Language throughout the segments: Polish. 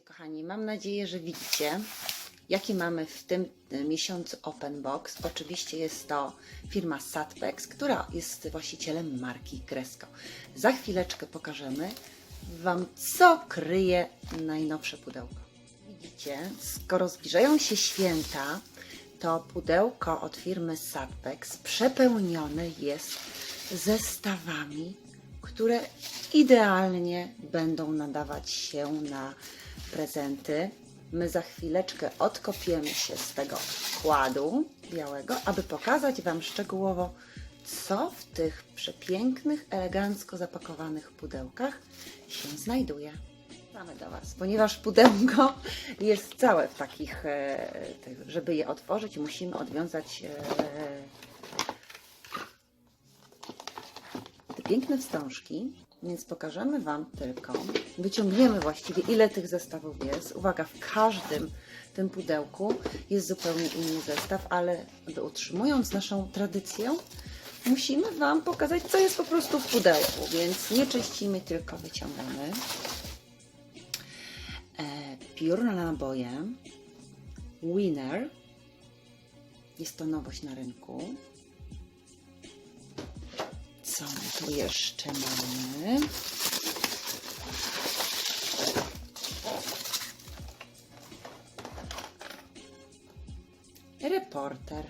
Kochani, mam nadzieję, że widzicie jaki mamy w tym e, miesiącu Open Box. Oczywiście jest to firma Satpex, która jest właścicielem marki Kresko. Za chwileczkę pokażemy Wam, co kryje najnowsze pudełko. Widzicie, skoro zbliżają się święta, to pudełko od firmy Satpex przepełnione jest zestawami, które idealnie będą nadawać się na prezenty. My za chwileczkę odkopiemy się z tego kładu białego, aby pokazać Wam szczegółowo, co w tych przepięknych, elegancko zapakowanych pudełkach się znajduje. Mamy do Was, ponieważ pudełko jest całe w takich, e, żeby je otworzyć, musimy odwiązać e, te piękne wstążki, więc pokażemy Wam tylko, wyciągniemy właściwie ile tych zestawów jest. Uwaga, w każdym tym pudełku jest zupełnie inny zestaw, ale utrzymując naszą tradycję, musimy Wam pokazać, co jest po prostu w pudełku, więc nie czyścimy, tylko wyciągamy. E, piór na naboje, Winner, jest to nowość na rynku. Co my tu jeszcze mamy? Reporter.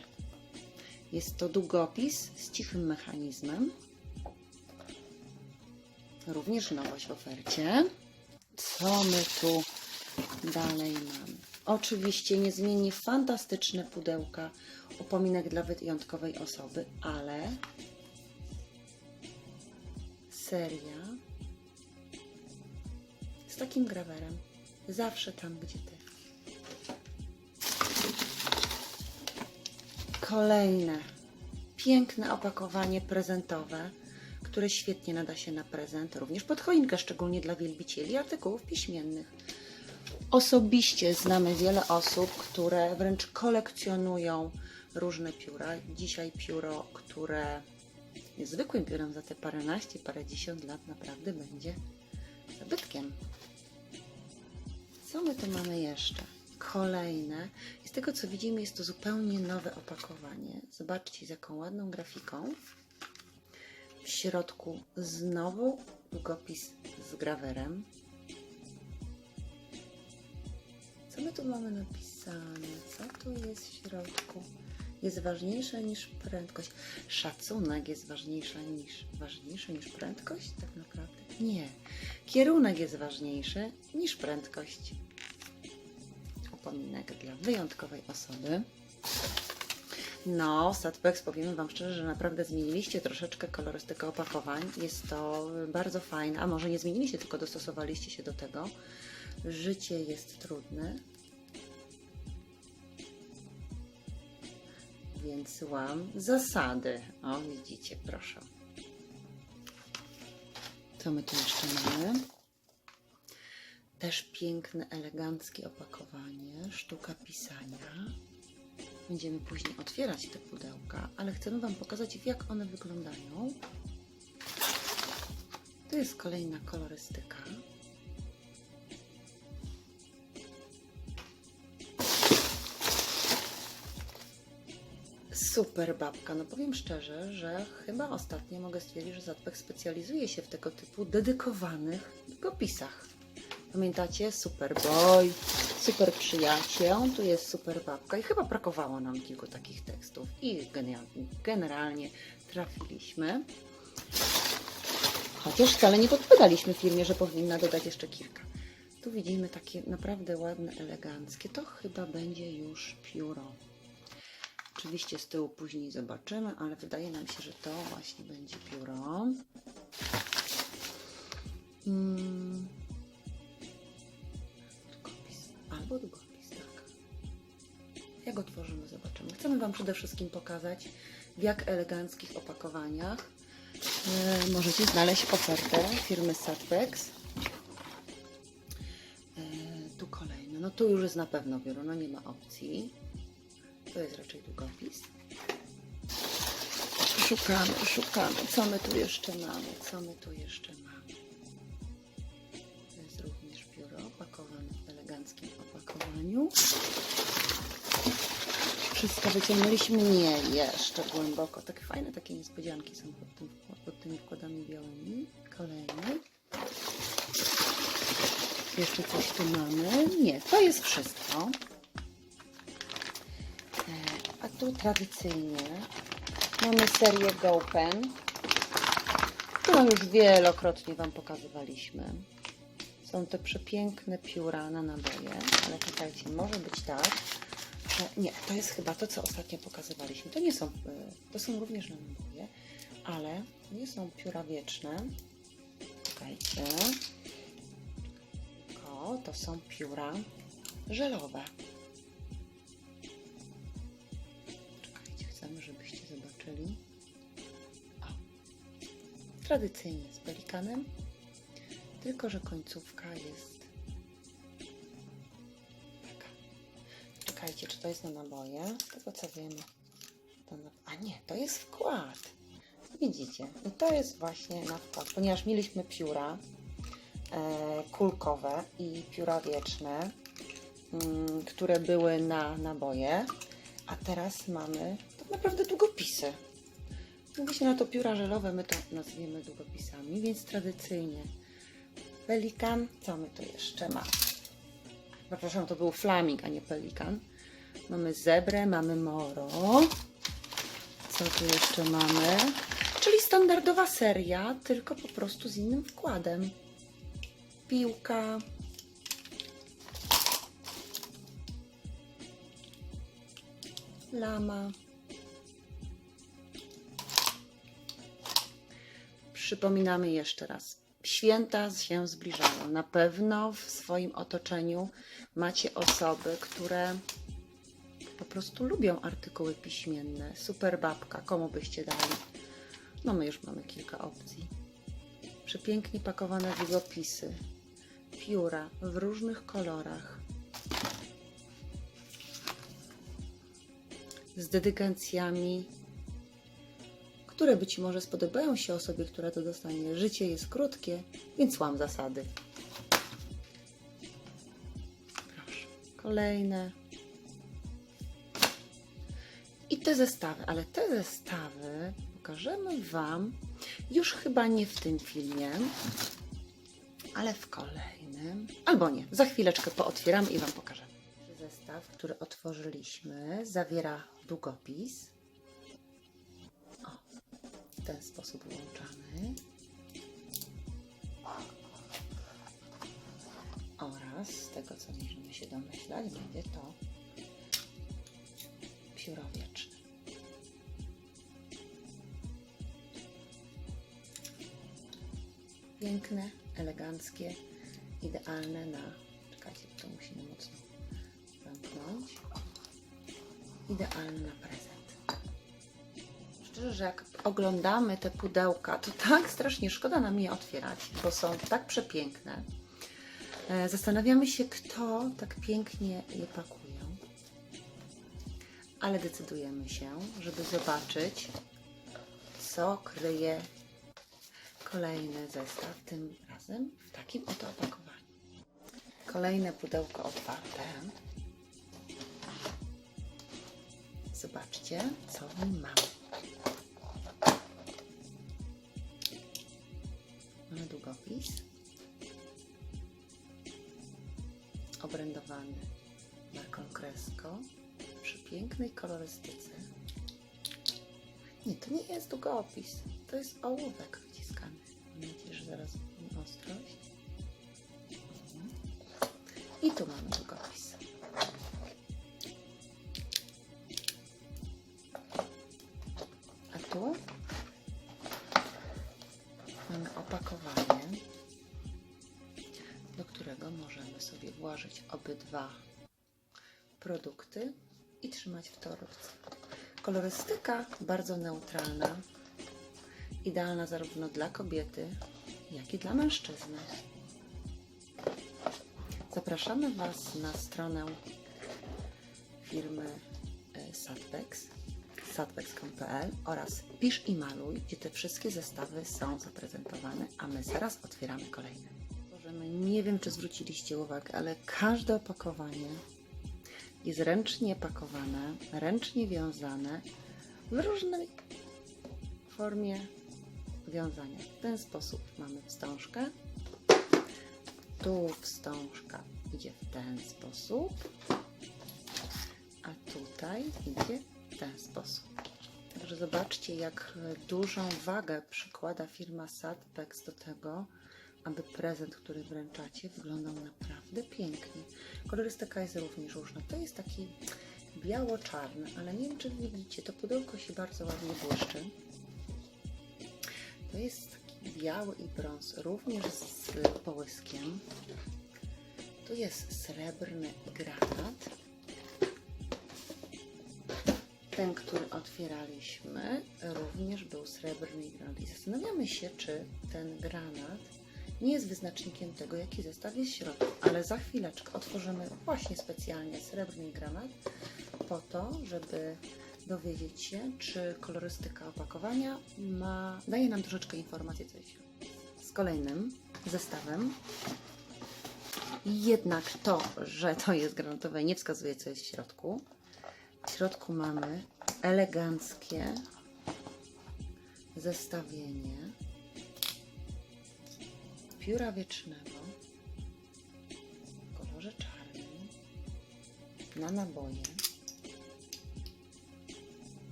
Jest to długopis z cichym mechanizmem. Również nowość w ofercie. Co my tu dalej mamy? Oczywiście niezmiennie fantastyczne pudełka, upominek dla wyjątkowej osoby, ale seria z takim grawerem. Zawsze tam, gdzie ty. Kolejne piękne opakowanie prezentowe, które świetnie nada się na prezent, również pod choinkę, szczególnie dla wielbicieli artykułów piśmiennych. Osobiście znamy wiele osób, które wręcz kolekcjonują różne pióra. Dzisiaj pióro, które jest zwykłym piórem za te paręnaście, parędziesiąt lat naprawdę będzie zabytkiem. Co my tu mamy jeszcze? Kolejne. Z tego co widzimy jest to zupełnie nowe opakowanie. Zobaczcie z jaką ładną grafiką. W środku znowu długopis z grawerem. Co my tu mamy napisane? Co tu jest w środku? Jest ważniejsze niż prędkość. Szacunek jest ważniejsza niż, ważniejszy niż prędkość? Tak naprawdę? Nie. Kierunek jest ważniejszy niż prędkość. Upominek dla wyjątkowej osoby. No, Satpex, powiemy Wam szczerze, że naprawdę zmieniliście troszeczkę kolorystykę opakowań. Jest to bardzo fajne, a może nie zmieniliście, tylko dostosowaliście się do tego. Życie jest trudne, więc łam zasady. O, widzicie, proszę. Co my tu jeszcze mamy? Też piękne, eleganckie opakowanie, sztuka pisania. Będziemy później otwierać te pudełka, ale chcemy Wam pokazać, jak one wyglądają. Tu jest kolejna kolorystyka. Super babka. No powiem szczerze, że chyba ostatnio mogę stwierdzić, że Zatpek specjalizuje się w tego typu dedykowanych długopisach. Pamiętacie? Super boy, super przyjaciel, tu jest super babka i chyba brakowało nam kilku takich tekstów i generalnie trafiliśmy. Chociaż wcale nie podpowiadaliśmy firmie, że powinna dodać jeszcze kilka. Tu widzimy takie naprawdę ładne, eleganckie. To chyba będzie już pióro. Oczywiście z tyłu później zobaczymy, ale wydaje nam się, że to właśnie będzie pióro. Mm. Długopis. Albo długopis, tak. Jak otworzymy, zobaczymy. Chcemy Wam przede wszystkim pokazać, w jak eleganckich opakowaniach e, możecie znaleźć ofertę firmy Satpex. E, tu kolejne. No tu już jest na pewno biuro, no nie ma opcji. To jest raczej długopis. Szukamy, szukamy. Co my tu jeszcze mamy? Co my tu jeszcze mamy? To jest również biuro opakowane w opakowaniu. Wszystko wyciągnęliśmy? Nie, jeszcze głęboko. Takie fajne takie niespodzianki są pod, tym, pod tymi wkładami białymi. Kolejny. Jeszcze coś tu mamy. Nie, to jest wszystko. E, A tu tradycyjnie mamy serię GoPen, którą już wielokrotnie Wam pokazywaliśmy. Są te przepiękne pióra na naboje, ale słuchajcie, może być tak, że nie, to jest chyba to, co ostatnio pokazywaliśmy. To nie są, e, to są również na naboje, ale nie są pióra wieczne. Czekajcie. Tylko to są pióra żelowe. O. Tradycyjnie z pelikanem, tylko że końcówka jest taka. Czekajcie, czy to jest na naboje? Tego co wiem. To na... A nie, to jest wkład. Widzicie, i to jest właśnie na wkład, ponieważ mieliśmy pióra e, kulkowe i pióra wieczne, mm, które były na naboje, a teraz mamy naprawdę długopisy. Mówi się na to pióra żelowe, my to nazwiemy długopisami, więc tradycyjnie pelikan, co my tu jeszcze mamy? Przepraszam, to był flaming, a nie pelikan. Mamy zebrę, mamy moro. Co tu jeszcze mamy? Czyli standardowa seria, tylko po prostu z innym wkładem. Piłka. Lama. Przypominamy jeszcze raz. Święta się zbliżają. Na pewno w swoim otoczeniu macie osoby, które po prostu lubią artykuły piśmienne. Super babka, komu byście dali? No my już mamy kilka opcji. Przepięknie pakowane długopisy, pióra w różnych kolorach. Z dedykacjami, które być może spodobają się osobie, która to dostanie. Życie jest krótkie, więc łam zasady. Proszę. Kolejne. I te zestawy, ale te zestawy pokażemy Wam już chyba nie w tym filmie, ale w kolejnym. Albo nie, za chwileczkę pootwieramy i Wam pokażemy. Zestaw, który otworzyliśmy, zawiera długopis. W ten sposób włączamy. Oraz z tego, co możemy się domyślać, będzie to pióro wieczne. Piękne, eleganckie, idealne na. Czekajcie, to musimy mocno zamknąć. Idealne na prezent. Szczerze, że jak oglądamy te pudełka, to tak strasznie szkoda nam je otwierać, bo są tak przepiękne. E, Zastanawiamy się, kto tak pięknie je pakuje ale decydujemy się, żeby zobaczyć, co kryje kolejny zestaw, tym razem w takim oto opakowaniu. Kolejne pudełko otwarte. Zobaczcie, co mamy. Mamy długopis obrędowany marką Cresco przy pięknej kolorystyce. Nie, to nie jest długopis. To jest ołówek wyciskany. Mam nadzieję, że zaraz włożyć obydwa produkty i trzymać w torebce. Kolorystyka bardzo neutralna, idealna zarówno dla kobiety, jak i dla mężczyzny. Zapraszamy Was na stronę firmy e, Satbex, satbex.pl oraz Pisz i Maluj, gdzie te wszystkie zestawy są zaprezentowane, a my zaraz otwieramy kolejne. Możemy, nie wiem, czy zwróciliście uwagę, ale każde opakowanie jest ręcznie pakowane, ręcznie wiązane w różnej formie wiązania. W ten sposób mamy wstążkę. Tu wstążka idzie w ten sposób, a tutaj idzie w ten sposób. Także zobaczcie, jak dużą wagę przykłada firma Sadpex do tego, aby prezent, który wręczacie, wyglądał naprawdę pięknie. Kolorystyka jest również różna. To jest taki biało-czarny, ale nie wiem, czy widzicie, to pudełko się bardzo ładnie błyszczy. To jest taki biały i brąz, również z połyskiem. Tu jest srebrny granat. Ten, który otwieraliśmy, również był srebrny granat. I zastanawiamy się, czy ten granat nie jest wyznacznikiem tego, jaki zestaw jest w środku. Ale za chwileczkę otworzymy właśnie specjalnie srebrny granat po to, żeby dowiedzieć się, czy kolorystyka opakowania ma, daje nam troszeczkę informacji, co jest. Z kolejnym zestawem. Jednak to, że to jest granatowe, nie wskazuje, co jest w środku. W środku mamy eleganckie zestawienie pióra wiecznego w kolorze czarnym na naboje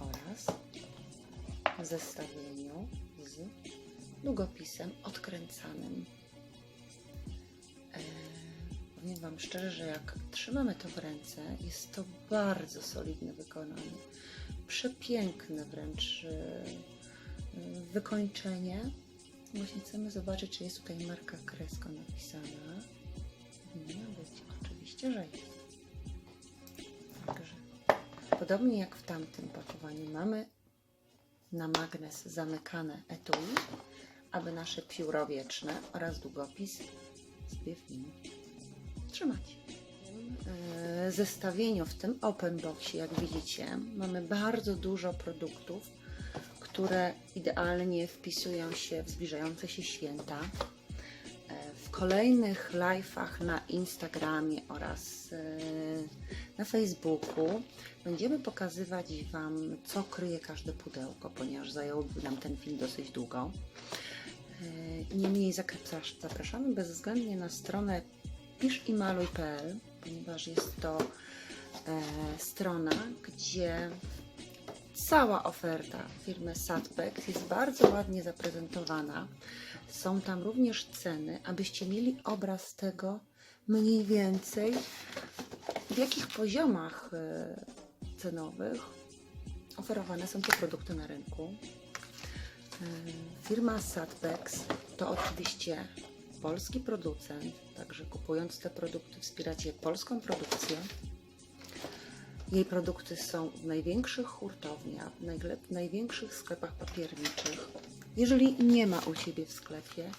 oraz w zestawieniu z długopisem odkręcanym. Eee, Powiem Wam szczerze, że jak trzymamy to w ręce, jest to bardzo solidne wykonanie. Przepiękne wręcz e, e, wykończenie. Właśnie chcemy zobaczyć, czy jest tutaj marka Kresko napisana. Powinna być, oczywiście, że jest. Także podobnie jak w tamtym pakowaniu mamy na magnes zamykane etui, aby nasze pióro wieczne oraz długopis sobie w nim trzymać. W e, zestawieniu, w tym open boxie, jak widzicie, mamy bardzo dużo produktów, które idealnie wpisują się w zbliżające się święta. E, W kolejnych live'ach na Instagramie oraz e, na Facebooku będziemy pokazywać Wam, co kryje każde pudełko, ponieważ zająłby nam ten film dosyć długo. E, Niemniej zapraszamy bezwzględnie na stronę piszimaluj.pl, ponieważ jest to strona, gdzie cała oferta firmy Sadpex jest bardzo ładnie zaprezentowana. Są tam również ceny, abyście mieli obraz tego mniej więcej, w jakich poziomach e, cenowych oferowane są te produkty na rynku. E, Firma Sadpex to oczywiście polski producent, także kupując te produkty wspieracie polską produkcję. Jej produkty są w największych hurtowniach, w największych sklepach papierniczych. Jeżeli nie ma u Ciebie w sklepie,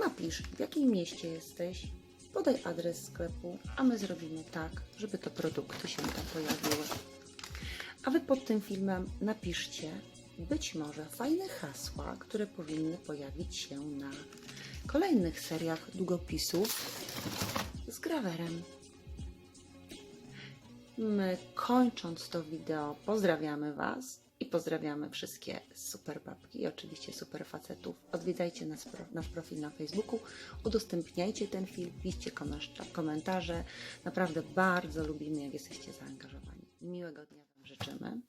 napisz w jakim mieście jesteś, podaj adres sklepu, a my zrobimy tak, żeby te produkty się tam pojawiły. A Wy pod tym filmem napiszcie być może fajne hasła, które powinny pojawić się na kolejnych seriach długopisów z grawerem. My kończąc to wideo pozdrawiamy Was i pozdrawiamy wszystkie super babki i oczywiście super facetów. Odwiedzajcie nas, nasz profil na Facebooku, udostępniajcie ten film, piszcie komentarze. Naprawdę bardzo lubimy, jak jesteście zaangażowani. Miłego dnia Wam życzymy.